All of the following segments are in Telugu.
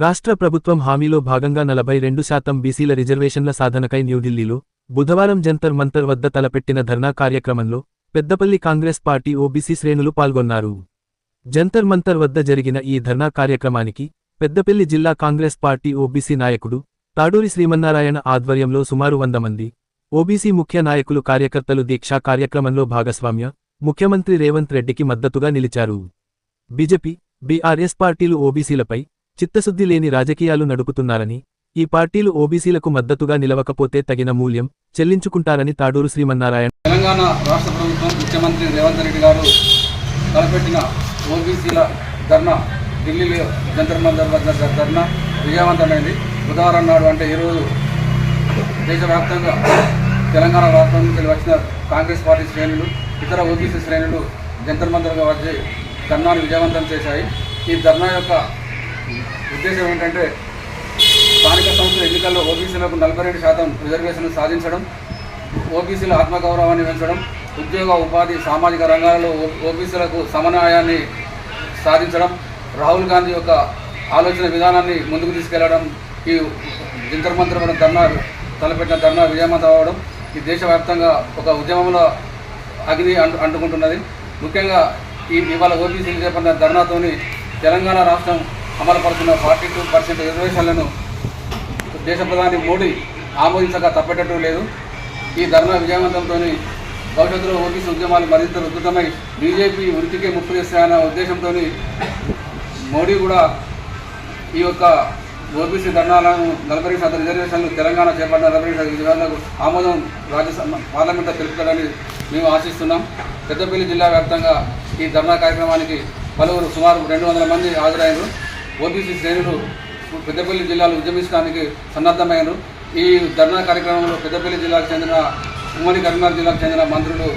రాష్ట్ర ప్రభుత్వం హామీలో భాగంగా నలభై రెండు శాతం బీసీల రిజర్వేషన్ల సాధనకై న్యూఢిల్లీలో బుధవారం జంతర్ మంతర్ వద్ద తలపెట్టిన ధర్నా కార్యక్రమంలో పెద్దపల్లి కాంగ్రెస్ పార్టీ ఓబీసీ శ్రేణులు పాల్గొన్నారు. జంతర్ మంతర్ వద్ద జరిగిన ఈ ధర్నా కార్యక్రమానికి పెద్దపల్లి జిల్లా కాంగ్రెస్ పార్టీ ఓబీసీ నాయకుడు తాడూరి శ్రీమన్నారాయణ ఆధ్వర్యంలో సుమారు వంద మంది ఓబీసీ ముఖ్య నాయకులు కార్యకర్తలు దీక్షా కార్యక్రమంలో భాగస్వామ్య ముఖ్యమంత్రి రేవంత్ రెడ్డికి మద్దతుగా నిలిచారు. బీజేపీ బీఆర్ఎస్ పార్టీలు ఓబీసీలపై చిత్తశుద్ధి లేని రాజకీయాలు నడుపుతున్నారని ఈ పార్టీలు ఓబీసీలకు మద్దతుగా నిలవకపోతే తగిన మూల్యం చెల్లించుకుంటారని తాడూరు శ్రీమన్నారాయణ తెలంగాణ రాష్ట్ర ప్రభుత్వం ముఖ్యమంత్రి రేవంత్ రెడ్డి గారు తలపెట్టిన ఓబీసీల ధర్నా ఢిల్లీలో జంతర్ మందర్ వద్ద ధర్నా విజయవంతమైంది. బుధవారం నాడు అంటే ఈరోజు దేశవ్యాప్తంగా తెలంగాణ రాష్ట్రం నుంచి వచ్చిన కాంగ్రెస్ పార్టీ శ్రేణులు ఇతర ఓబీసీ శ్రేణులు జంతర్ మందర్గా వచ్చి ధర్నాను విజయవంతం చేశాయి. ఈ ధర్నా యొక్క ఉద్దేశం ఏంటంటే స్థానిక సంస్థల ఎన్నికల్లో ఓబీసీలకు నలభై రెండు శాతం రిజర్వేషన్లు సాధించడం ఓబీసీల ఆత్మగౌరవాన్ని పెంచడం ఉద్యోగ ఉపాధి సామాజిక రంగాలలో ఓ- ఓబీసీలకు సమన్వయాన్ని సాధించడం రాహుల్ గాంధీ యొక్క ఆలోచన విధానాన్ని ముందుకు తీసుకెళ్ళడం ఈ జంతర్ ధర్నా తలపెట్టిన ధర్నా విజయవంతం అవ్వడం ఈ దేశవ్యాప్తంగా ఒక ఉద్యమంలో అగ్ని అంటు అంటుకుంటున్నది. ముఖ్యంగా ఈ ఇవాళ ఓబీసీలు చేపట్టిన ధర్నాతోని తెలంగాణ రాష్ట్రం అమలుపడుతున్న ఫార్టీ టూ పర్సెంట్ రిజర్వేషన్లను దేశ ప్రధాని మోడీ ఆమోదించక తప్పేటట్టు లేదు. ఈ ధర్నా విజయవంతంతో భవిష్యత్తులో ఓబీసీ ఉద్యమాలు మరింత ఉధృతమై బీజేపీ ఉనికికే ముప్పు చేస్తాయన్న ఉద్దేశంతో మోడీ కూడా ఈ యొక్క ఓబీసీ ధర్నాలను నలభై శాతం రిజర్వేషన్లు తెలంగాణ చేపట్టిన నలభై శాతం రిజర్వేషన్లకు ఆమోదం రాజ్యసభ పార్లమెంట్లో తెలుపుతారని మేము ఆశిస్తున్నాం. పెద్దపల్లి జిల్లా వ్యాప్తంగా ఈ ధర్నా కార్యక్రమానికి పలువురు సుమారు రెండు వందల మంది హాజరైనారు. ఓబీసీ శ్రేణులు పెద్దపల్లి జిల్లాలో ఉద్యమించడానికి సన్నద్ధమయ్యారు. ఈ ధర్నా కార్యక్రమంలో పెద్దపల్లి జిల్లాకు చెందిన ఉమ్మడి కరీంనగర్ జిల్లాకు చెందిన మంత్రులు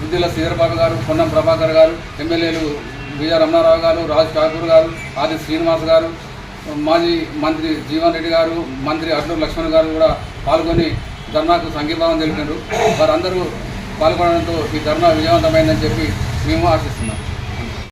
బుద్దిల శ్రీధరబాబు గారు పొన్నం ప్రభాకర్ గారు ఎమ్మెల్యేలు విజయ రమణారావు గారు రాజ్ ఠాకూర్ గారు ఆది శ్రీనివాస్ గారు మాజీ మంత్రి జీవన్ రెడ్డి గారు మంత్రి అర్జున్ లక్ష్మణ్ గారు కూడా పాల్గొని ధర్నాకు సంఘీభావం తెలిపారు. వారందరూ పాల్గొనడంతో ఈ ధర్నా విజయవంతమైందని చెప్పి మేము ఆశిస్తున్నాం.